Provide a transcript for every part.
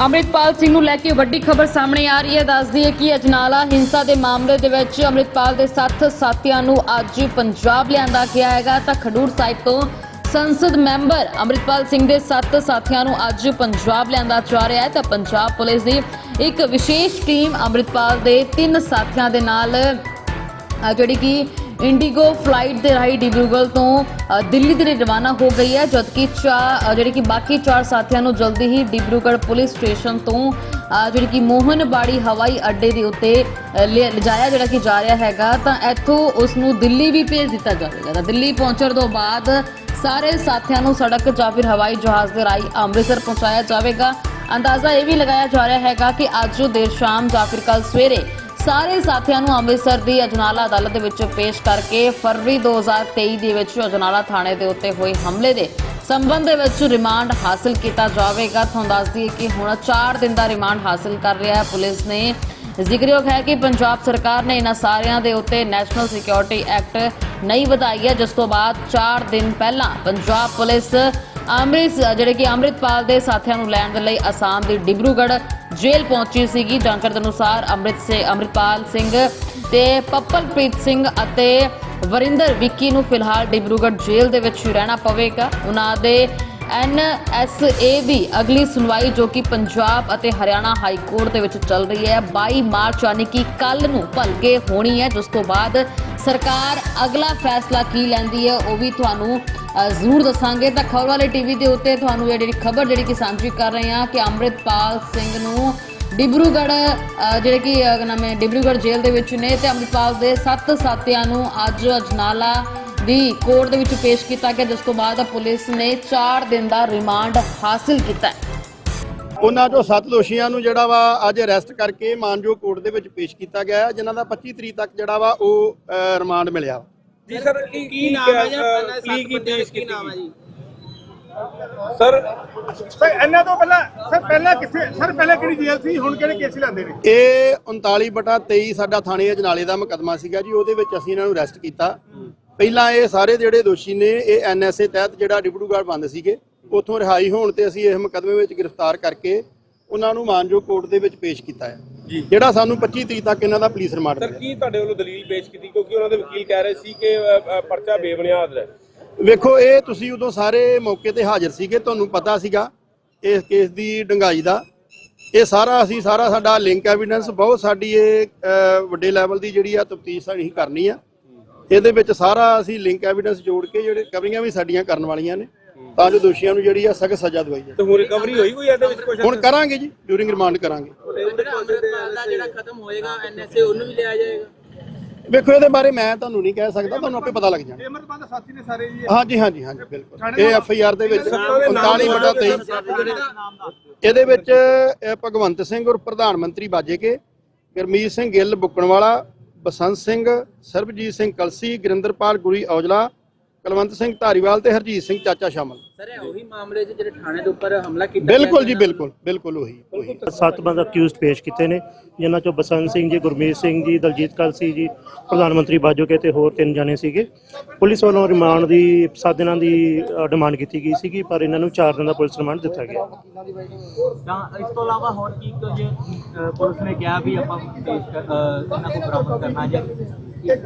ਅੰਮ੍ਰਿਤਪਾਲ ਸਿੰਘ ਨੂੰ ਲੈ ਕੇ ਵੱਡੀ ਖਬਰ ਸਾਹਮਣੇ ਆ ਰਹੀ ਹੈ। ਦੱਸਦੀ ਹੈ ਕਿ ਅਜਨਾਲਾ ਹਿੰਸਾ ਦੇ ਮਾਮਲੇ ਦੇ ਵਿੱਚ ਅੰਮ੍ਰਿਤਪਾਲ ਦੇ 7 ਸਾਥੀਆਂ ਨੂੰ ਅੱਜ ਪੰਜਾਬ ਲਿਆਂਦਾ ਗਿਆ ਹੈਗਾ। ਤਾਂ ਖਡੂਰ ਸਾਹਿਬ ਤੋਂ ਸੰਸਦ ਮੈਂਬਰ ਅੰਮ੍ਰਿਤਪਾਲ ਸਿੰਘ ਦੇ 7 ਸਾਥੀਆਂ ਨੂੰ ਅੱਜ ਪੰਜਾਬ ਲਿਆਂਦਾ ਜਾ ਰਿਹਾ ਹੈ। ਤਾਂ ਪੰਜਾਬ ਪੁਲਿਸ ਦੀ ਇੱਕ ਵਿਸ਼ੇਸ਼ ਟੀਮ ਅੰਮ੍ਰਿਤਪਾਲ ਦੇ ਤਿੰਨ ਸਾਥੀਆਂ ਦੇ ਨਾਲ ਜਿਹੜੀ ਕਿ ਇੰਡੀਗੋ ਫਲਾਈਟ ਦੇ ਰਾਹੀਂ ਡਿਬਰੂਗੜ੍ਹ ਤੋਂ ਦਿੱਲੀ ਦੇ ਲਈ ਰਵਾਨਾ ਹੋ ਗਈ ਹੈ, ਜਦਕਿ ਚਾ ਜਿਹੜੀ ਕਿ ਬਾਕੀ ਚਾਰ ਸਾਥੀਆਂ ਨੂੰ ਜਲਦੀ ਹੀ ਡਿਬਰੂਗੜ੍ਹ ਪੁਲਿਸ ਸਟੇਸ਼ਨ ਤੋਂ ਜਿਹੜੀ ਕਿ ਮੋਹਨ ਬਾੜੀ ਹਵਾਈ ਅੱਡੇ ਦੇ ਉੱਤੇ ਲਿਆ- ਲਿਜਾਇਆ ਜਿਹੜਾ ਕਿ ਜਾ ਰਿਹਾ ਹੈਗਾ, ਤਾਂ ਇੱਥੋਂ ਉਸ ਨੂੰ ਦਿੱਲੀ ਵੀ ਭੇਜ ਦਿੱਤਾ ਜਾਵੇਗਾ। ਤਾਂ ਦਿੱਲੀ ਪਹੁੰਚਣ ਤੋਂ ਬਾਅਦ ਸਾਰੇ ਸਾਥੀਆਂ ਨੂੰ ਸੜਕ ਜਾਂ ਫਿਰ ਹਵਾਈ ਜਹਾਜ਼ ਦੇ ਰਾਹੀਂ ਅੰਮ੍ਰਿਤਸਰ ਪਹੁੰਚਾਇਆ ਜਾਵੇਗਾ। ਅੰਦਾਜ਼ਾ ਇਹ ਵੀ ਲਗਾਇਆ ਜਾ ਰਿਹਾ ਹੈਗਾ ਕਿ ਅੱਜ ਦੇਰ ਸ਼ਾਮ ਜਾਂ ਫਿਰ ਕੱਲ ਸਵੇਰੇ ਸਾਰੇ ਸਾਥੀਆਂ ਨੂੰ ਅੰਮ੍ਰਿਤਸਰ ਦੀ ਅਜਨਾਲਾ ਅਦਾਲਤ ਦੇ ਵਿੱਚ ਪੇਸ਼ ਕਰਕੇ ਫਰਵਰੀ 2023 ਦੇ ਵਿੱਚ ਅਜਨਾਲਾ ਥਾਣੇ ਦੇ ਉੱਤੇ ਹੋਏ ਹਮਲੇ ਦੇ ਸੰਬੰਧ ਦੇ ਵਿੱਚ ਰਿਮਾਂਡ ਹਾਸਲ ਕੀਤਾ ਜਾਵੇਗਾ। ਤੁਹਾਨੂੰ ਦੱਸ ਦਈਏ ਕਿ ਹੁਣ 4 ਦਿਨ ਦਾ ਰਿਮਾਂਡ ਹਾਸਲ ਕਰ ਰਿਹਾ ਹੈ। ਪੁਲਿਸ ਨੇ ਜ਼ਿਕਰਯੋਗ ਹੈ ਕਿ ਪੰਜਾਬ ਸਰਕਾਰ ਨੇ ਇਹਨਾਂ ਸਾਰਿਆਂ ਦੇ ਉੱਤੇ ਨੈਸ਼ਨਲ ਸਿਕਿਉਰਿਟੀ ਐਕਟ ਨਹੀਂ ਵਧਾਈ ਹੈ, ਜਿਸ ਤੋਂ ਬਾਅਦ 4 ਦਿਨ ਪਹਿਲਾਂ ਪੰਜਾਬ ਪੁਲਿਸ ਅੰਮ੍ਰਿਤ ਜਿਹੜੇ ਕਿ ਅੰਮ੍ਰਿਤਪਾਲ ਦੇ ਸਾਥੀਆਂ ਨੂੰ ਲੈਣ ਦੇ ਲਈ ਅਸਾਮ ਦੀ ਡਿਬਰੂਗੜ੍ਹ ਜੇਲ੍ਹ ਪਹੁੰਚੀ ਸੀਗੀ। ਜਾਣਕਾਰੀ ਦੇ ਅਨੁਸਾਰ ਅੰਮ੍ਰਿਤ ਸੇ, ਅੰਮ੍ਰਿਤਪਾਲ ਸਿੰਘ ਤੇ ਪੱਪਲਪ੍ਰੀਤ ਸਿੰਘ ਅਤੇ ਵਰਿੰਦਰ ਵਿੱਕੀ ਨੂੰ ਫਿਲਹਾਲ ਡਿਬਰੂਗੜ੍ਹ ਜੇਲ੍ਹ ਦੇ ਵਿੱਚ ਰਹਿਣਾ ਪਵੇਗਾ। ਉਹਨਾਂ ਦੇ ਐਨਐਸਏ ਦੀ ਅਗਲੀ ਸੁਣਵਾਈ ਜੋ ਕਿ ਪੰਜਾਬ ਅਤੇ ਹਰਿਆਣਾ ਹਾਈ ਕੋਰਟ ਦੇ ਵਿੱਚ ਚੱਲ ਰਹੀ ਹੈ 22 ਮਾਰਚ ਯਾਨੀ ਕਿ ਕੱਲ ਨੂੰ ਭਲਕੇ ਹੋਣੀ ਹੈ, ਜਿਸ ਤੋਂ ਬਾਅਦ ਸਰਕਾਰ ਅਗਲਾ ਫੈਸਲਾ ਕੀ ਲੈਂਦੀ ਹੈ ਉਹ ਵੀ ਤੁਹਾਨੂੰ ਜ਼ਰੂਰ ਦੱਸਾਂਗੇ। ਤਾਂ ਖਬਰ ਵਾਲੇ ਟੀਵੀ ਦੇ ਉੱਤੇ ਤੁਹਾਨੂੰ ਇਹ ਜਿਹੜੀ ਖਬਰ ਜਿਹੜੀ ਕਿ ਸਾਂਝੀ ਕਰ ਰਹੇ ਹਾਂ ਕਿ ਅੰਮ੍ਰਿਤਪਾਲ ਸਿੰਘ ਨੂੰ ਡਿਬਰੂਗੜ੍ਹ ਜਿਹੜੇ ਕਿ ਅ, ਨਾਮ ਹੈ ਡਿਬਰੂਗੜ੍ਹ ਜੇਲ੍ਹ ਦੇ ਵਿੱਚ ਨੇ ਤੇ ਅੰਮ੍ਰਿਤਪਾਲ ਦੇ 7 ਸਾਥੀਆਂ ਨੂੰ ਅੱਜ ਅਜਨਾਲਾ ਦੀ ਕੋਰਟ ਦੇ ਵਿੱਚ ਪੇਸ਼ ਕੀਤਾ ਗਿਆ ਜਿਸ ਤੋਂ ਬਾਅਦ ਪੁਲਿਸ ਨੇ 4 ਦਿਨ ਦਾ ਰਿਮਾਂਡ ਹਾਸਲ ਕੀਤਾ ਹੈ। ਉਹਨਾਂ ਚੋਂ ਸੱਤ ਦੋਸ਼ੀਆਂ ਨੂੰ ਜਿਹੜਾ ਵਾ ਅੱਜ ਅਰੈਸਟ ਕਰਕੇ ਮਾਨਜੋ ਕੋਰਟ ਦੇ ਵਿੱਚ ਪੇਸ਼ ਕੀਤਾ ਗਿਆ ਹੈ ਜਿਨ੍ਹਾਂ ਦਾ 25 ਤਰੀਕ ਤੱਕ ਜਿਹੜਾ ਵਾ ਉਹ ਰਿਮਾਂਡ ਮਿਲਿਆ ਜੀ ਸਰ ਕੀ ਕੀ ਨਾਮ ਹੈ ਜੀ ਅਹ, ਪਹਿਲਾਂ ਕੀ ਸੱਤ ਕੀ ਬੰਦਿਆਂ ਪੇਸ਼ ਕੀ ਕੀਤੀ ਨਾਮ ਹੈ ਜੀ? ਸਰ ਸਰ ਇਹਨਾਂ ਤੋਂ ਪਹਿਲਾਂ ਸਰ ਪਹਿਲਾਂ ਕਿੱਥੇ ਸਰ ਪਹਿਲਾਂ ਕਿਹੜੀ ਜੇਲ੍ਹ ਸੀ? ਹੁਣ ਕਿਹੜੇ ਕੇਸ ਲੈਂਦੇ ਨੇ? ਇਹ 39 ਬਟਾ 23 ਸਾਡਾ ਥਾਣੇ ਅਜਨਾਲੇ ਦਾ ਮੁਕੱਦਮਾ ਸੀਗਾ ਜੀ ਉਹਦੇ ਵਿੱਚ ਅਸੀਂ ਇਹਨਾਂ ਨੂੰ ਅਰੈਸਟ ਕੀਤਾ। ਪਹਿਲਾਂ ਇਹ ਸਾਰੇ ਜਿਹੜੇ ਦੋਸ਼ੀ ਨੇ ਇਹ ਐਨਐਸਏ ਤਹਿਤ ਜਿਹੜਾ ਡਿਬੜੂਗੜ੍ਹ ਬੰਦ ਸੀਗੇ ਉੱਥੋਂ ਰਿਹਾਈ ਹੋਣ ਤੇ ਅਸੀਂ ਇਸ ਮੁਕੱਦਮੇ ਵਿੱਚ ਗ੍ਰਿਫਤਾਰ ਕਰਕੇ ਉਹਨਾਂ ਨੂੰ ਮਾਨਜੋ ਕੋਰਟ ਦੇ ਵਿੱਚ ਪੇਸ਼ ਕੀਤਾ ਹੈ। ਜਿਹੜਾ ਸਾਨੂੰ 25 ਤਰੀਕ ਤੱਕ ਇਹਨਾਂ ਦਾ ਪੁਲਿਸ ਰਿਮਾਂਡ ਸਰ ਕੀ ਤੁਹਾਡੇ ਵੱਲੋਂ ਦਲੀਲ ਪੇਸ਼ ਕੀਤੀ? ਕਿਉਂਕਿ ਉਹਨਾਂ ਦੇ ਵਕੀਲ ਕਹਿ ਰਹੇ ਸੀ ਕਿ ਪਰਚਾ ਬੇਬੁਨਿਆਦ ਹੈ। ਵੇਖੋ ਇਹ ਤੁਸੀਂ ਉਦੋਂ ਸਾਰੇ ਮੌਕੇ ਤੇ ਹਾਜ਼ਰ ਸੀਗੇ ਤੁਹਾਨੂੰ ਪਤਾ ਸੀਗਾ ਇਸ ਕੇਸ ਦੀ ਡੰਗਾਈ ਦਾ। ਇਹ ਸਾਰਾ ਅਸੀਂ ਸਾਰਾ ਸਾਡਾ ਲਿੰਕ ਐਵੀਡੈਂਸ ਬਹੁਤ ਸਾਡੀ ਇਹ ਵੱਡੇ ਲੈਵਲ ਦੀ ਜਿਹੜੀ ਆ ਤਫਤੀਸ਼ ਸਾਡੀ ਕਰਨੀ ਆ। ਇਹਦੇ ਵਿੱਚ ਸਾਰਾ ਅਸੀਂ ਲਿੰਕ ਐਵੀਡੈਂਸ ਜੋੜ ਕੇ ਜਿਹੜੇ ਕਵਰੀਆਂ ਵੀ ਸਾਡੀਆਂ ਕਰਨ ਵਾਲੀਆਂ ਨੇ। ਤਾਂ ਜੋ ਦੋਸ਼ੀਆਂ ਨੂੰ ਜਿਹੜੀ ਆ ਸਖਤ ਸਜ਼ਾ ਦਵਾਈ ਜਾਵੇ। ਤੇ ਹੁਣ ਰਿਕਵਰੀ ਹੋਈ ਕੋਈ ਇਹਦੇ ਵਿੱਚ ਕੁਝ ਹੁਣ ਕਰਾਂਗੇ ਜੀ ਡਿਊਰਿੰਗ ਰਿਮਾਂਡ ਕਰਾਂਗੇ। ਜਿਹੜਾ ਅੰਮ੍ਰਿਤਪਾਲ ਦਾ ਜਿਹੜਾ ਖਤਮ ਹੋਏਗਾ ਐਨਐਸਏ ਉਹਨੂੰ ਵੀ ਲਿਆ ਜਾਏਗਾ। ਵੇਖੋ ਇਹਦੇ ਬਾਰੇ ਮੈਂ ਤੁਹਾਨੂੰ ਨਹੀਂ ਕਹਿ ਸਕਦਾ ਤੁਹਾਨੂੰ ਆਪੇ ਪਤਾ ਲੱਗ ਜਾਣਾ। ਅਮਰਪਾਲ ਦੇ ਸਾਥੀ ਨੇ ਸਾਰੇ ਜੀ। ਹਾਂਜੀ ਹਾਂਜੀ ਹਾਂਜੀ ਬਿਲਕੁਲ। ਇਹ ਐਫ ਆਈ ਆਰ ਦੇ ਵਿੱਚ 39 ਬਟਾ 23 ਇਹਦੇ ਵਿੱਚ ਭਗਵੰਤ ਸਿੰਘ ਔਰ ਪ੍ਰਧਾਨ ਮੰਤਰੀ ਬਾਜੇਕੇ ਗਰਮੀਤ ਸਿੰਘ ਗਿੱਲ ਬੁੱਕਣਵਾਲਾ ਬਸੰਤ ਸਿੰਘ ਸਰਬਜੀਤ ਸਿੰਘ ਕਲਸੀ ਗੁਰਿੰਦਰਪਾਲ ਗੁਰੀ ਔਜਲਾ ਕੁਲਵੰਤ ਸਿੰਘ ਧਾਰੀਵਾਲ ਤੇ ਹਰਜੀਤ ਸਿੰਘ ਚਾਚਾ ਸ਼ਾਮਲ। ਸਰ ਇਹ ਉਹੀ ਮਾਮਲੇ 'ਚ ਜਿਹੜੇ ਥਾਣੇ ਦੇ ਉੱਪਰ ਹਮਲਾ ਕੀਤਾ ਬਿਲਕੁਲ ਜੀ ਬਿਲਕੁਲ ਬਿਲਕੁਲ ਉਹੀ ਉਹੀ। ਸੱਤ ਬੰਦ ਅਕਿਊਜ਼ਡ ਪੇਸ਼ ਕੀਤੇ ਨੇ ਜਿਨ੍ਹਾਂ ਚੋਂ ਬਸੰਤ ਸਿੰਘ ਜੀ ਗੁਰਮੀਤ ਸਿੰਘ ਜੀ ਦਲਜੀਤ ਕਲਸੀ ਜੀ ਪ੍ਰਧਾਨ ਮੰਤਰੀ ਬਾਜੋਕੇ ਤੇ ਹੋਰ ਤਿੰਨ ਜਣੇ ਸੀਗੇ। ਪੁਲਿਸ ਵੱਲੋਂ ਰਿਮਾਂਡ ਦੀ 7 ਦਿਨਾਂ ਦੀ ਡਿਮਾਂਡ ਕੀਤੀ ਗਈ ਸੀਗੀ ਪਰ ਇਹਨਾਂ ਨੂੰ 4 ਦਿਨ ਦਾ ਪੁਲਿਸ ਰਿਮਾਂਡ ਦਿੱਤਾ ਗਿਆ। ਤਾਂ ਇਸ ਤੋਂ ਇਲਾਵਾ ਹੋਰ ਕੀ ਕੁਝ ਅ, ਪੁਲਿਸ ਨੇ ਕਿਹਾ ਵੀ ਆਪਾਂ ਪੇਸ਼ ਬਰਾਮਦ ਕਰਨਾ ਜਾਂ? ਕਿਸ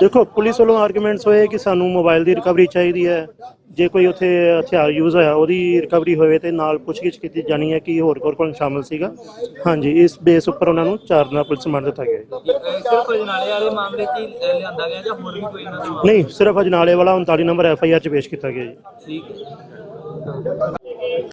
ਦੇਖੋ, ਪੁਲਿਸ ਵੱਲੋਂ ਆਰਗੂਮੈਂਟਸ ਹੋਏ ਕਿ ਸਾਨੂੰ ਮੋਬਾਈਲ ਦੀ ਰਿਕਵਰੀ ਚਾਹੀਦੀ ਹੈ। ਜੇ ਕੋਈ ਉੱਥੇ ਹਥਿਆਰ ਯੂਜ਼ ਹੋਇਆ, ਉਹਦੀ ਰਿਕਵਰੀ ਹੋਵੇ ਤੇ ਨਾਲ ਪੁੱਛਗਿੱਛ ਕੀਤੀ ਜਾਣੀ ਹੈ ਕਿ ਹੋਰ ਕੋਲ ਕੋਲ ਸ਼ਾਮਲ ਸੀਗਾ। ਹਾਂਜੀ, ਇਸ ਬੇਸ ਉੱਪਰ ਉਹਨਾਂ ਨੂੰ ਚਾਰ ਦਿਨਾਂ ਪੁਲਿਸ ਰਿਮਾਂਡ ਦਿੱਤਾ ਗਿਆ ਹੈ। ਸਿਰਫ ਅਜਨਾਲੇ ਵਾਲੇ ਮਾਮਲੇ 'ਚ ਲਿਆਂਦਾ ਗਿਆ ਜਾਂ। ਹੋਰ ਵੀ ਕੋਈ ਨਹੀਂ, ਸਿਰਫ ਅਜਨਾਲੇ ਵਾਲਾ 39 ਨੰਬਰ ਐਫ ਆਈ ਆਰ ਚ ਪੇਸ਼ ਕੀਤਾ ਗਿਆ ਜੀ। ਠੀਕ ਹੈ।